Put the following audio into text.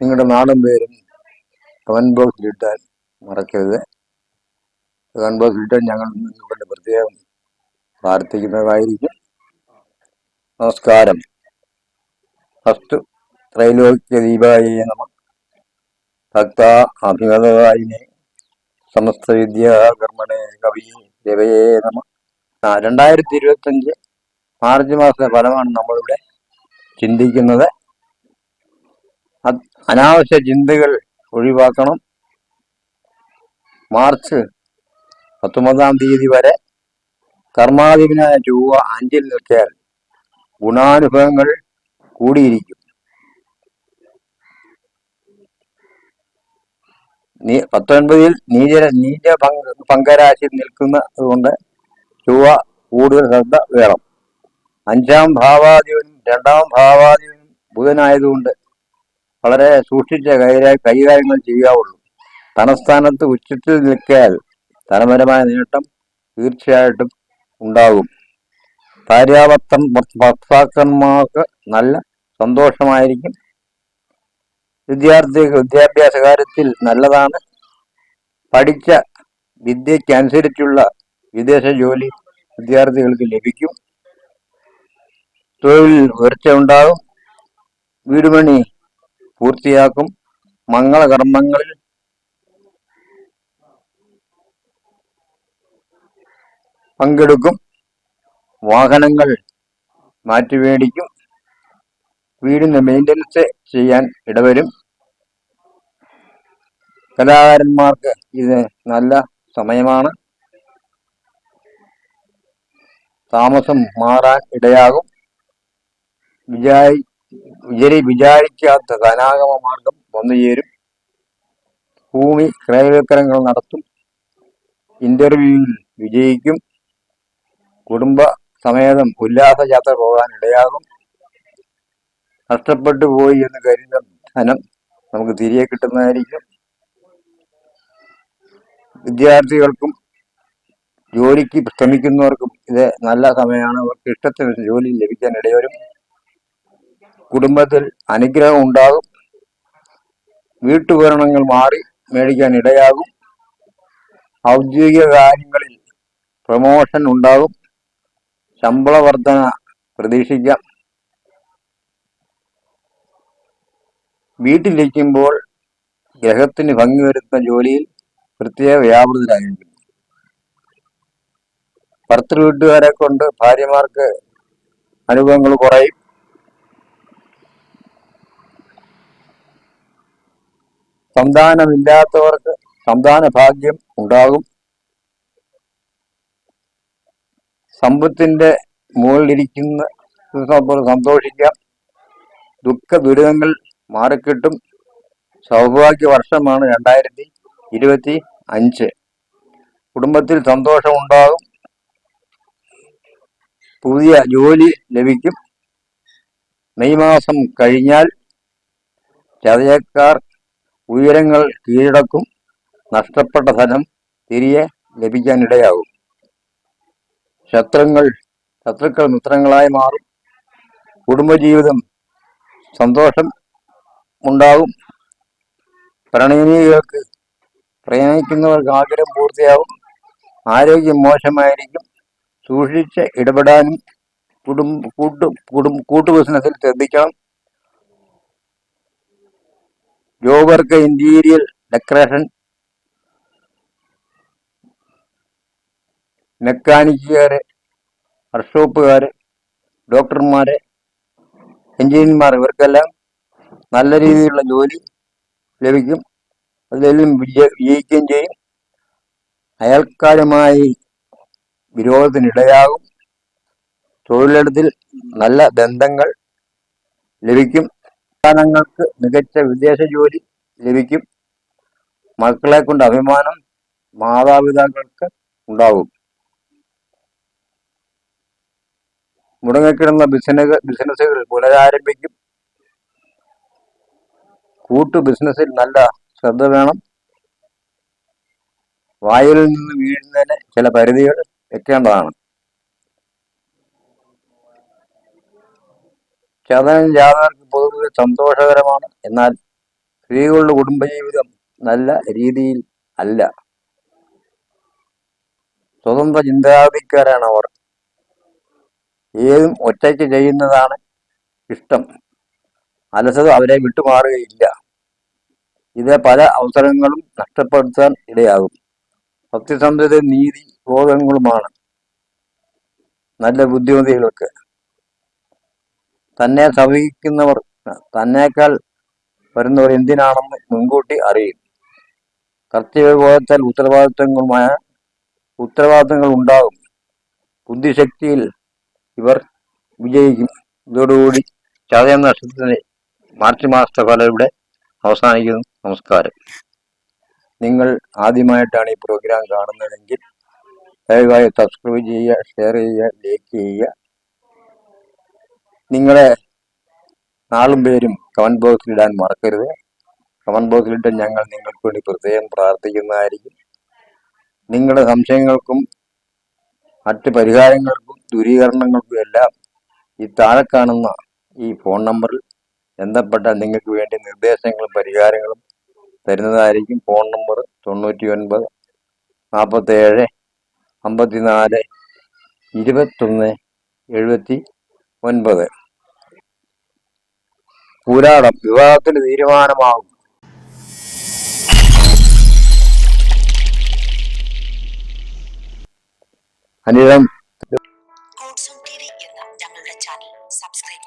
നിങ്ങളുടെ നാടും പേരും കമന്റ് ബോക്സിൽ ഇട്ടാൽ മറക്കരുത്. കമന്റ് ബോക്സിൽ ഇട്ടാൽ ഞങ്ങൾ നിങ്ങളുടെ പ്രത്യേകം പ്രാർത്ഥിക്കുന്നതായിരിക്കും. നമസ്കാരം. ഫസ്റ്റ് ത്രൈലോക്യ ദീപായ നമ. ഭക്ത അഭിമതായിനെ സമസ്ത വിദ്യാകർമ്മണേ കവി രവയേ നമ. രണ്ടായിരത്തി ഇരുപത്തഞ്ച് മാർച്ച് മാസത്തെ ഫലമാണ് നമ്മളിവിടെ ചിന്തിക്കുന്നത്. അനാവശ്യ ചിന്തകൾ ഒഴിവാക്കണം. മാർച്ച് പത്തൊമ്പതാം തീയതി വരെ കർമാധിപനായ ചൊവ്വ അഞ്ചിൽ നിർത്തിയാൽ ഗുണാനുഭവങ്ങൾ കൂടിയിരിക്കും. പത്തൊൻപതിൽ നീച നീച പങ്ക പങ്കരാശി നിൽക്കുന്നത് കൊണ്ട് ചൊവ്വ കൂടുതൽ ശ്രദ്ധ വേണം. അഞ്ചാം ഭാവാധിപനും രണ്ടാം ഭാവാധിപനും ബുധനായതുകൊണ്ട് വളരെ സൂക്ഷിച്ച കൈകാര്യ കൈകാര്യങ്ങൾ ചെയ്യാവുള്ളൂ. തലസ്ഥാനത്ത് ഉച്ചത്തിൽ നിൽക്കിയാൽ ധനപരമായ നേട്ടം തീർച്ചയായിട്ടും ഉണ്ടാകും. ഭാര്യാഭർത്തം ഭർത്താക്കന്മാർക്ക് നല്ല സന്തോഷമായിരിക്കും. വിദ്യാർത്ഥി വിദ്യാഭ്യാസ കാര്യത്തിൽ നല്ലതാണ്. പഠിച്ച വിദ്യയ്ക്കനുസരിച്ചുള്ള വിദേശ ജോലി വിദ്യാർത്ഥികൾക്ക് ലഭിക്കും. തൊഴിൽ ഉയർച്ച ഉണ്ടാകും. വീടുപണി പൂർത്തിയാക്കും. മംഗളകർമ്മങ്ങളിൽ പങ്കെടുക്കും. വാഹനങ്ങൾ മാറ്റിമേടിക്കും വീടിന് മെയിന്റനൻസ് ചെയ്യാൻ ഇടവരും. കലാകാരന്മാർക്ക് ഇത് നല്ല സമയമാണ്. താമസം മാറാൻ ഇടയാകും. വിചാരി വിചാരി വിചാരിക്കാത്ത ധനാഗമ മാർഗം വന്നുചേരും. ഭൂമി ക്രയവിക്രയങ്ങൾ നടത്തും. ഇന്റർവ്യൂവിൽ വിജയിക്കും. കുടുംബ സമേതം ഉല്ലാസ യാത്ര പോകാൻ ഇടയാകും. നഷ്ടപ്പെട്ടു പോയി എന്ന് കരുതുന്ന ധനം നമുക്ക് തിരികെ കിട്ടുന്നതായിരിക്കും. വിദ്യാർത്ഥികൾക്കും ജോലിക്ക് ശ്രമിക്കുന്നവർക്കും ഇത് നല്ല സമയമാണ്. അവർക്ക് ഇഷ്ടത്തിന് ജോലി ലഭിക്കാൻ ഇടവരും കുടുംബത്തിൽ അനുഗ്രഹം ഉണ്ടാകും. വീട്ടുപകരണങ്ങൾ മാറി മേടിക്കാൻ ഇടയാകും. ഔദ്യോഗിക കാര്യങ്ങളിൽ പ്രമോഷൻ ഉണ്ടാകും. ശമ്പള വർധന പ്രതീക്ഷിക്കാം. വീട്ടിലിരിക്കുമ്പോൾ ഗ്രഹത്തിന് ഭംഗി വരുത്തുന്ന ജോലിയിൽ പ്രത്യേക വ്യാപൃതരായിരിക്കും. ഭർത്തൃ വീട്ടുകാരെ കൊണ്ട് ഭാര്യമാർക്ക് അനുഭവങ്ങൾ കുറയും. സന്താനമില്ലാത്തവർക്ക് സന്താന ഭാഗ്യം ഉണ്ടാകും. സമ്പത്തിന്റെ മുകളിലിരിക്കുന്ന സന്തോഷിക്കാം. ദുഃഖ ദുരിതങ്ങൾ മാറിക്കിട്ടും. സൗഭാഗ്യ വർഷമാണ് രണ്ടായിരത്തി ഇരുപത്തി അഞ്ച് കുടുംബത്തിൽ സന്തോഷമുണ്ടാകും പുതിയ ജോലി ലഭിക്കും. മെയ് മാസം കഴിഞ്ഞാൽ ചതയക്കാർ ഉയരങ്ങൾ കീഴടക്കും. നഷ്ടപ്പെട്ട ധനം തിരികെ ലഭിക്കാനിടയാകും. ശത്രുങ്ങൾ ശത്രുക്കൾ മിത്രങ്ങളായി മാറും. കുടുംബജീവിതം സന്തോഷം ഉണ്ടാകും. പ്രണയിനികൾക്ക് പ്രണയിക്കുന്നവർക്ക് ആഗ്രഹം പൂർത്തിയാവും ആരോഗ്യം മോശമായിരിക്കും. സൂക്ഷിച്ച് ഇടപെടാനും കുടുംബ കൂട്ടു കുടും കൂട്ടു ബിസിനസ്സിൽ ശ്രദ്ധിക്കണം. ജോബർക്ക് ഇന്റീരിയൽ ഡെക്കറേഷൻ മെക്കാനിക്കുകാര് വർക്ക്ഷോപ്പുകാര് ഡോക്ടർമാര് എഞ്ചിനീയർമാർ ഇവർക്കെല്ലാം നല്ല രീതിയിലുള്ള ജോലി ലഭിക്കും. അതിലെല്ലാം വിജയ വിജയിക്കുകയും ചെയ്യും. അയൽക്കാരുമായി വിരോധത്തിനിടയാകും തൊഴിലിടത്തിൽ നല്ല ബന്ധങ്ങൾ ലഭിക്കും. സംസ്ഥാനങ്ങൾക്ക് മികച്ച വിദേശ ജോലി ലഭിക്കും. മക്കളെ കൊണ്ട് അഭിമാനം മാതാപിതാക്കൾക്ക് ഉണ്ടാവും മുടങ്ങിക്കിടന്ന ബിസിനസ് ബിസിനസ്സുകൾ പുനരാരംഭിക്കും. കൂട്ടു ബിസിനസ്സിൽ നല്ല ശ്രദ്ധ വേണം. വായുവിൽ നിന്ന് വീഴുന്നതിന് ചില പരിധികൾ വെക്കേണ്ടതാണ്. ചതയം ജാതകർക്ക് പൊതുവെ സന്തോഷകരമാണ്. എന്നാൽ സ്ത്രീകളുടെ കുടുംബജീവിതം നല്ല രീതിയിൽ അല്ല. സ്വതന്ത്ര ചിന്താഗതിക്കാരാണ് അവർ. ഏതും ഒറ്റയ്ക്ക് ചെയ്യുന്നതാണ് ഇഷ്ടം. അലസത അവരെ വിട്ടുമാറുകയില്ല. ഇത് പല അവസരങ്ങളും നഷ്ടപ്പെടുത്താൻ ഇടയാകും. സത്യസന്ധത നീതി ബോധങ്ങളുമാണ് നല്ല ബുദ്ധിമതികൾക്ക് തന്നെ സമീപിക്കുന്നവർ തന്നേക്കാൾ വരുന്നവർ എന്തിനാണെന്ന് മുൻകൂട്ടി അറിയും കർത്തവ്യബോധത്താൽ ഉത്തരവാദിത്വങ്ങളുമായ ഉത്തരവാദിത്തങ്ങൾ ഉണ്ടാകും. ബുദ്ധിശക്തിയിൽ ഇവർ വിജയിക്കും. ഇതോടുകൂടി ചതയം നക്ഷത്രത്തിലെ മാർച്ച് മാസത്തെ ഫലം ഇവിടെ അവസാനിക്കുന്നു. നമസ്കാരം. നിങ്ങൾ ആദ്യമായിട്ടാണ് ഈ പ്രോഗ്രാം കാണുന്നതെങ്കിൽ ദയവായി സബ്സ്ക്രൈബ് ചെയ്യുക ഷെയർ ചെയ്യുക ലൈക്ക് ചെയ്യുക. നിങ്ങളെ നാളും പേരും കമന്റ് ബോക്സിൽ ഇടാൻ മറക്കരുത്. കമന്റ് ബോക്സിലിട്ട് ഞങ്ങൾ നിങ്ങൾക്ക് വേണ്ടി പ്രത്യേകം പ്രാർത്ഥിക്കുന്നതായിരിക്കും. നിങ്ങളുടെ സംശയങ്ങൾക്കും മറ്റ് പരിഹാരങ്ങൾക്കും ദൂരീകരണങ്ങൾക്കും എല്ലാം ഈ താഴെ കാണുന്ന ഈ ഫോൺ നമ്പറിൽ ബന്ധപ്പെട്ട നിങ്ങൾക്ക് വേണ്ടി നിർദ്ദേശങ്ങളും പരിഹാരങ്ങളും തരുന്നതായിരിക്കും. ഫോൺ നമ്പർ തൊണ്ണൂറ്റി ഒൻപത് നാൽപ്പത്തേഴ് അമ്പത്തിനാല് ഇരുപത്തൊന്ന് എഴുപത്തി ഒൻപത്. പുരാണം വിവാഹത്തിന് തീരുമാനമാകും. അനിതം സബ്സ്ക്രൈബ്